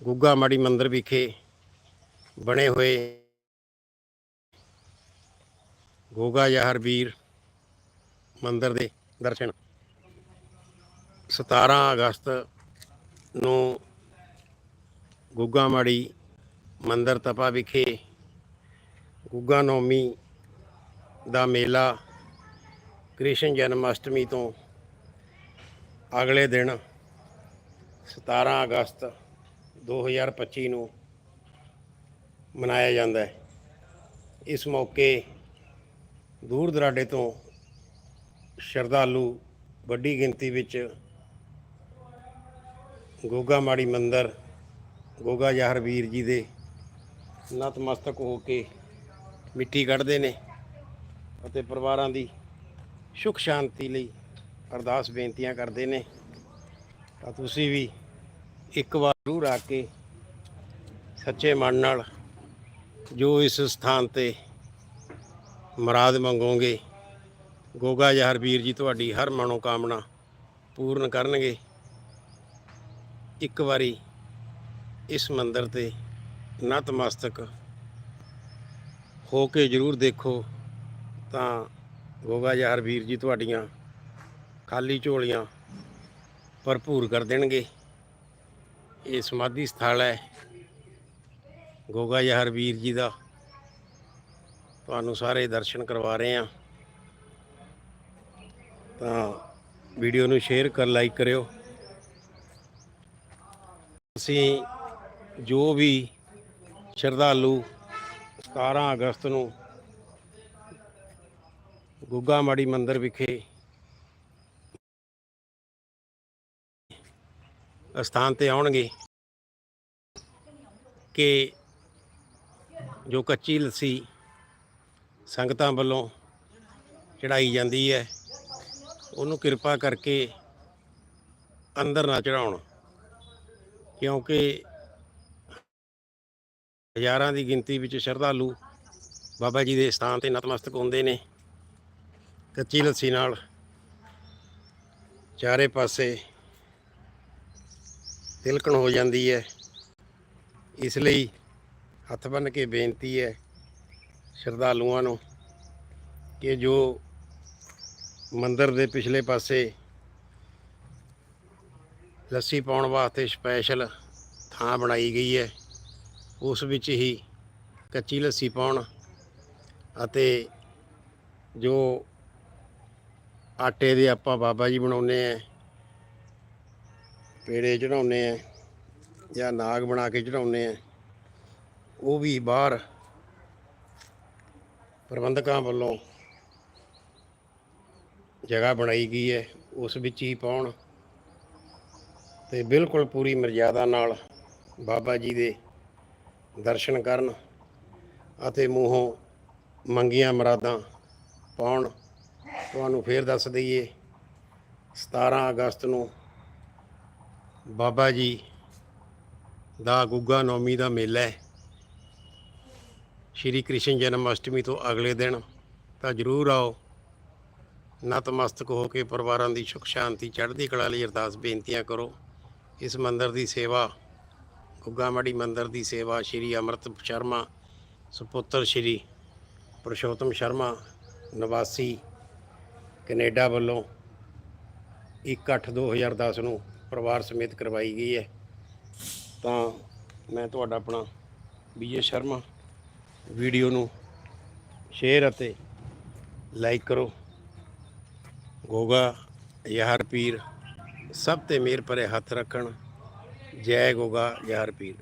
ਗੁੱਗਾ ਮਾੜੀ ਮੰਦਿਰ ਵਿਖੇ ਬਣੇ ਹੋਏ ਗੋਗਾ ਯਾਰ ਵੀਰ ਮੰਦਿਰ ਦੇ ਦਰਸ਼ਨ। 17 ਅਗਸਤ ਨੂੰ ਗੁੱਗਾ ਮਾੜੀ ਮੰਦਿਰ ਤਪਾ ਵਿਖੇ ਗੁੱਗਾ ਨੌਮੀ ਦਾ ਮੇਲਾ ਕ੍ਰਿਸ਼ਨ ਜਨਮ ਅਸ਼ਟਮੀ ਤੋਂ ਅਗਲੇ ਦਿਨ 17 ਅਗਸਤ 2025 ਨੂੰ ਮਨਾਇਆ ਜਾਂਦਾ ਹੈ। ਇਸ ਮੌਕੇ ਦੂਰ ਦਰਾਡੇ ਤੋਂ ਸ਼ਰਧਾਲੂ ਵੱਡੀ ਗਿਣਤੀ ਵਿੱਚ ਗੋਗਾ ਮਾੜੀ ਮੰਦਰ, ਗੋਗਾ ਯਾਰ ਵੀਰ ਜੀ ਦੇ ਨਤਮਸਤਕ ਹੋ ਕੇ ਮਿੱਟੀ ਕੱਢਦੇ ਨੇ ਅਤੇ ਪਰਿਵਾਰਾਂ ਦੀ ਸੁਖ ਸ਼ਾਂਤੀ ਲਈ ਅਰਦਾਸ ਬੇਨਤੀਆਂ ਕਰਦੇ ਨੇ। ਤਾਂ ਤੁਸੀਂ ਵੀ ਇੱਕ ਵਾਰ ਜ਼ਰੂਰ ਆ ਕੇ ਸੱਚੇ ਮਨ ਨਾਲ ਜੋ ਇਸ ਸਥਾਨ ਤੇ ਮੁਰਾਦ ਮੰਗੋਗੇ, ਗੋਗਾ ਯਾਰ ਵੀਰ ਜੀ ਤੁਹਾਡੀ ਹਰ ਮਨੋ ਕਾਮਨਾ ਪੂਰਨ ਕਰਨਗੇ। ਇੱਕ ਵਾਰੀ ਇਸ ਮੰਦਰ ਤੇ ਨਤਮਸਤਕ ਹੋ ਕੇ ਜ਼ਰੂਰ ਦੇਖੋ ਤਾਂ ਗੋਗਾ ਯਾਰ ਵੀਰ ਜੀ ਤੁਹਾਡੀਆਂ ਖਾਲੀ ਝੋਲੀਆਂ ਭਰਪੂਰ ਕਰ ਦੇਣਗੇ। ਇਹ ਸਮਾਧੀ ਸਥਲ ਹੈ। ਗੋਗਾ ਯਾਰ ਵੀਰ ਜੀ ਦਾ। ਤੁਹਾਨੂੰ ਸਾਰੇ ਦਰਸ਼ਨ ਕਰਵਾ ਰਹੇ ਹਾਂ। ਤਾਂ ਵੀਡੀਓ ਨੂੰ ਸ਼ੇਅਰ ਕਰ, ਲਾਈਕ ਕਰਿਓ। ਅਸੀਂ ਜੋ ਵੀ ਸ਼ਰਧਾਲੂ 17 ਅਗਸਤ ਨੂੰ ਗੁੱਗਾ ਮਾੜੀ ਮੰਦਿਰ ਵਿਖੇ ਸਥਾਨ ਤੇ ਆਉਣਗੇ ਕਿ ਜੋ ਕੱਚੀ ਲੱਸੀ ਸੰਗਤਾਂ ਵੱਲੋਂ ਚੜਾਈ ਜਾਂਦੀ ਹੈ, ਉਹਨੂੰ ਕਿਰਪਾ ਕਰਕੇ ਅੰਦਰ ਨਾ ਚੜਾਉਣ ਕਿਉਂਕਿ ਹਜ਼ਾਰਾਂ ਦੀ ਗਿਣਤੀ ਵਿੱਚ ਸ਼ਰਧਾਲੂ ਬਾਬਾ ਜੀ ਦੇ ਸਥਾਨ ਤੇ ਨਤਮਸਤਕ ਹੁੰਦੇ ਨੇ। ਕੱਚੀ ਲੱਸੀ ਨਾਲ ਚਾਰੇ ਪਾਸੇ ਤਿਲਕਣ ਹੋ ਜਾਂਦੀ ਹੈ। ਇਸ ਲਈ ਹੱਥ ਬੰਨ ਕੇ ਬੇਨਤੀ ਹੈ ਸ਼ਰਧਾਲੂਆਂ ਨੂੰ ਕਿ ਜੋ ਮੰਦਰ ਦੇ ਪਿਛਲੇ ਪਾਸੇ ਲੱਸੀ ਪਾਉਣ ਵਾਸਤੇ ਸਪੈਸ਼ਲ ਥਾਂ ਬਣਾਈ ਗਈ ਹੈ, ਉਸ ਵਿੱਚ ਹੀ ਕੱਚੀ ਲੱਸੀ ਪਾਉਣ ਅਤੇ ਜੋ ਆਟੇ ਦੇ ਆਪਾਂ ਬਾਬਾ ਜੀ ਬਣਾਉਨੇ ਆ ਪੇੜੇ ਚੜਾਉਨੇ ਆ ਜਾਂ ਨਾਗ ਬਣਾ ਕੇ ਚੜਾਉਨੇ ਆ, ਉਹ ਵੀ ਬਾਹਰ ਪ੍ਰਬੰਧਕਾਂ ਵੱਲੋਂ ਜਗ੍ਹਾ ਬਣਾਈ ਗਈ ਹੈ, ਉਸ ਵਿੱਚ ਹੀ ਪਾਉਣ ਤੇ ਬਿਲਕੁਲ ਪੂਰੀ ਮਰਜ਼ਾਦਾ ਨਾਲ ਬਾਬਾ ਜੀ ਦੇ ਦਰਸ਼ਨ ਕਰਨ ਅਤੇ ਮੂੰਹੋਂ ਮੰਗੀਆਂ ਮਰਾਦਾਂ ਪਾਉਣ। ਤੁਹਾਨੂੰ ਫੇਰ ਦੱਸ ਦਈਏ 17 ਅਗਸਤ ਨੂੰ ਬਾਬਾ ਜੀ ਦਾ ਗੁੱਗਾ ਨੌਮੀ ਦਾ ਮੇਲਾ ਹੈ। ਸ਼੍ਰੀ ਕ੍ਰਿਸ਼ਨ ਜਨਮ ਅਸ਼ਟਮੀ ਤੋਂ ਅਗਲੇ ਦਿਨ ਤਾਂ ਜ਼ਰੂਰ ਆਓ। ਨਤਮਸਤਕ ਹੋ ਕੇ ਪਰਿਵਾਰਾਂ ਦੀ ਸੁਖ ਸ਼ਾਂਤੀ, ਚੜ੍ਹਦੀ ਕਲਾ ਲਈ ਅਰਦਾਸ ਬੇਨਤੀਆਂ ਕਰੋ। ਇਸ ਮੰਦਿਰ ਦੀ ਸੇਵਾ, ਗੁੱਗਾ ਮੜੀ ਮੰਦਿਰ ਦੀ ਸੇਵਾ ਸ਼੍ਰੀ ਅੰਮ੍ਰਿਤ ਸ਼ਰਮਾ, ਸੁਪੁੱਤਰ ਸ਼੍ਰੀ ਪੁਰਸ਼ੋਤਮ ਸ਼ਰਮਾ, ਨਿਵਾਸੀ ਕੈਨੇਡਾ ਵੱਲੋਂ 1/8/2010 ਨੂੰ ਪਰਿਵਾਰ ਸਮੇਤ ਕਰਵਾਈ ਗਈ ਹੈ। ਤਾਂ ਮੈਂ ਤੁਹਾਡਾ ਆਪਣਾ ਵਿਜੇ ਸ਼ਰਮਾ ਵੀਡੀਓ ਨੂੰ ਸ਼ੇਅਰ ਅਤੇ ਲਾਈਕ ਕਰੋ। ਗੋਗਾ ਯਾਰ ਪੀਰ, ਸਭ ਤੇ ਮੇਰ ਪਰੇ ਹੱਥ ਰੱਖਣ। ਜੈ ਗੋਗਾ ਯਾਰ ਪੀਰ।